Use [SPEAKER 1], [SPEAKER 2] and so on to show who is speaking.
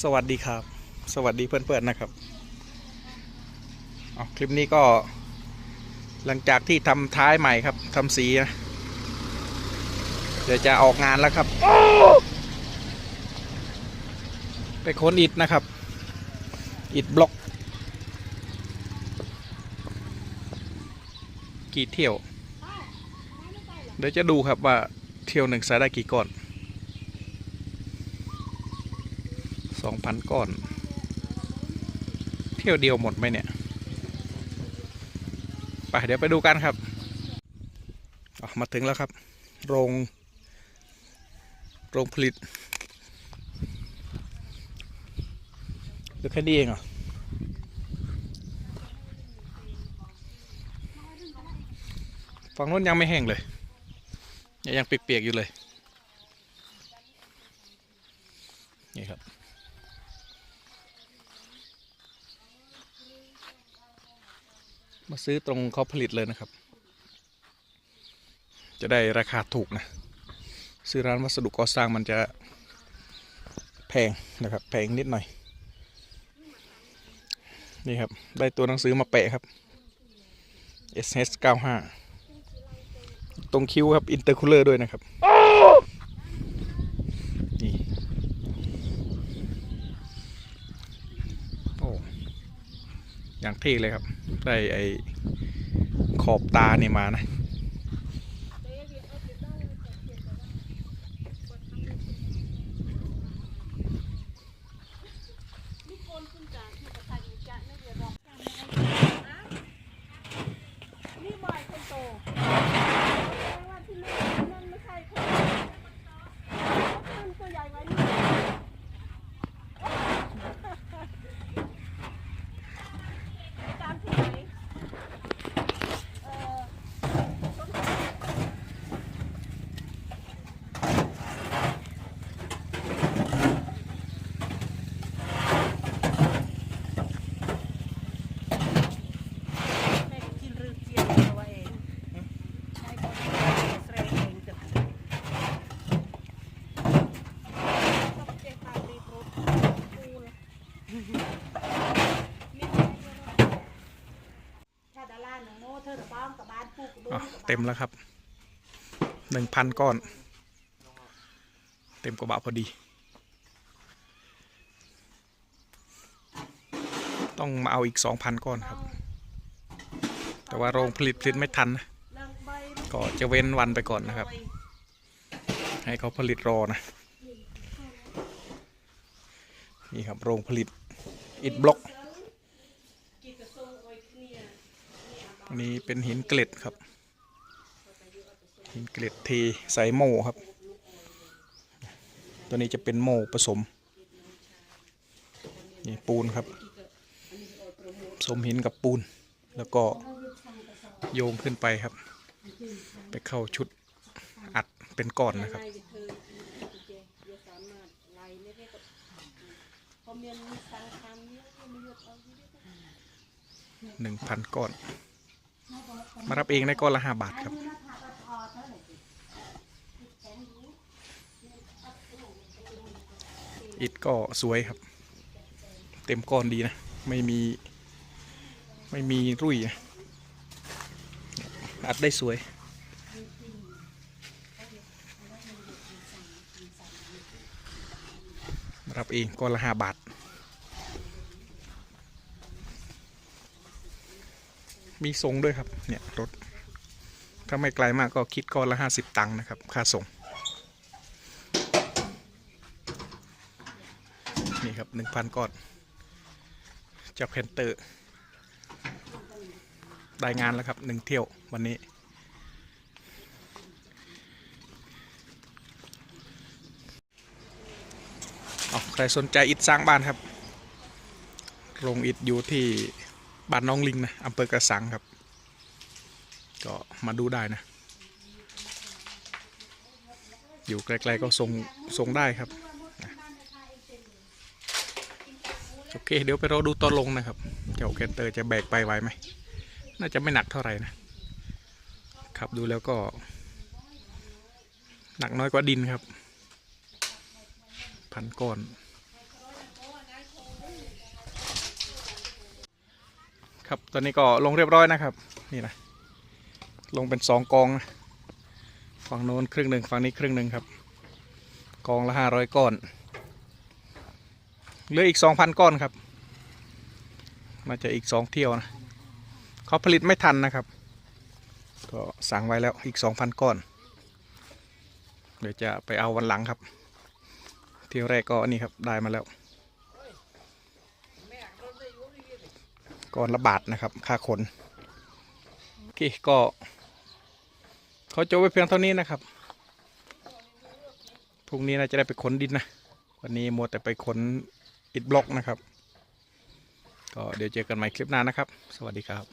[SPEAKER 1] สวัสดีครับ สวัสดีเพื่อนๆนะครับอ๋อคลิปนี้ก็หลังจากที่ทำท้ายใหม่ครับทำสีนะเดี๋ยวจะออกงานแล้วครับ ไปค้นอิฐนะครับ อิฐบล็อก กี่เที่ยว เดี๋ยวจะดูครับว่าเที่ยวหนึ่งใส่ได้กี่ก้อน สองพันก้อน เที่ยวเดียวหมดไหมเนี่ย ไปเดี๋ยวไปดูกันครับอะมาถึงแล้วครับ โรง โรงผลิตเหรือแค่นี้เองเหรอฝั่งนู้นยังไม่แห้งเลย ยังเปียกๆอยู่เลย นี่ครับ มาซื้อตรงเขาผลิตเลยนะครับ จะได้ราคาถูกนะ ซื้อร้านวัสดุก่อสร้างมันจะแพงนะครับแพงนิดหน่อย นี่ครับ ได้ตัวหนังสือมาแปะครับ SS 95 ตรงคิ้วครับอินเตอร์คูลเลอร์ด้วยนะครับนี่โอ้อย่างเท่เลยครับ ได้ไอขอบตาเนี่ยมานะ
[SPEAKER 2] นี่บอยคนโตแปลว่าที่นั่นนั่นไม่ใช่คนเขาเป็นตัวใหญ่ไว้นี่ตามที่ไหนเอ่อ แม่กินรือเจียวตัวเองให้คนเสรเองจะต้องเจ็บตาดีโปรปูลถ้าดาราหนึ่งโน้เธ อะ
[SPEAKER 1] เต็มแล้วครับหนึ่งพันก้อน เต็มกระบะพอดี ต้องมาเอาอีกสองพันก้อนครับ แต่ว่าโรงผลิตผลิตไม่ทันนะก็จะเว้นวันไปก่อนนะครับ ให้เขาผลิตรอนะ นี่ครับโรงผลิตอิฐบล็อก
[SPEAKER 2] กระทรงไว้เคลียร์
[SPEAKER 1] อันนี้เป็นหินเกล็ดครับ หินเกล็ดเทใส่โม่ครับ ตัวนี้จะเป็นโม่ผสม นี่ปูนครับ ผสมหินกับปูน แล้วก็โยงขึ้นไปครับ ไปเข้าชุดอัดเป็นก้อนนะครับ
[SPEAKER 2] หนึ่ง
[SPEAKER 1] พันก้อน มารับเองได้ก้อนละห้าบาทครับ อิฐก็สวยครับ เต็มก้อนดีนะ ไม่มี ไม่มีรุ่ยนะอัดได้สวยมารับเองก้อนละห้าบาท มีทรงด้วยครับ เนี่ยรถ ถ้าไม่ไกลมากก็คิดก้อนละห้าสิบตังค์นะครับ ค่าส่ง นี่ครับหนึ่งพันก้อน จากเพนเตอร์ได้งานแล้วครับหนึ่งเที่ยววันนี้เอาใครสนใจอิฐสร้างบ้านครับ โรงอิฐอยู่ที่ บ้านน้องลิงนะอำเภอกระสังครับ ก็มาดูได้นะ อยู่ไกลๆก็ส่งส่งได้ครับโอเค เดี๋ยวไปรอดูตอนลงนะครับ เจ้าแคนเตอร์จะแบกไปไหวไหม น่าจะไม่หนักเท่าไหร่นะขับดูแล้วก็ หนักน้อยกว่าดินครับ พันก้อน ครับ ตอนนี้ก็ลงเรียบร้อยนะครับ นี่นะ ลงเป็นสองกองนะฝั่งโน้นครึ่งหนึ่งฝั่งนี้ครึ่งหนึ่งครับ กองละห้าร้อยก้อน เหลืออีกสองพันก้อนครับน่าจะอีกสองเที่ยวนะเขาผลิตไม่ทันนะครับ ก็สั่งไว้แล้วอีกสองพันก้อน เดี๋ยวจะไปเอาวันหลังครับ เที่ยวแรกก็นี่ครับได้มาแล้ว ก้อนละบาทนะครับ ค่าขนโอเคก็เขาจบไว้เพียงเท่านี้นะครับพรุ่งนี้น่าจะได้ไปขนดินนะ วันนี้มัวแต่ไปขนอิดบล็อกนะครับ ก็เดี๋ยวเจอกันใหม่คลิปหน้านะครับ สวัสดีครับ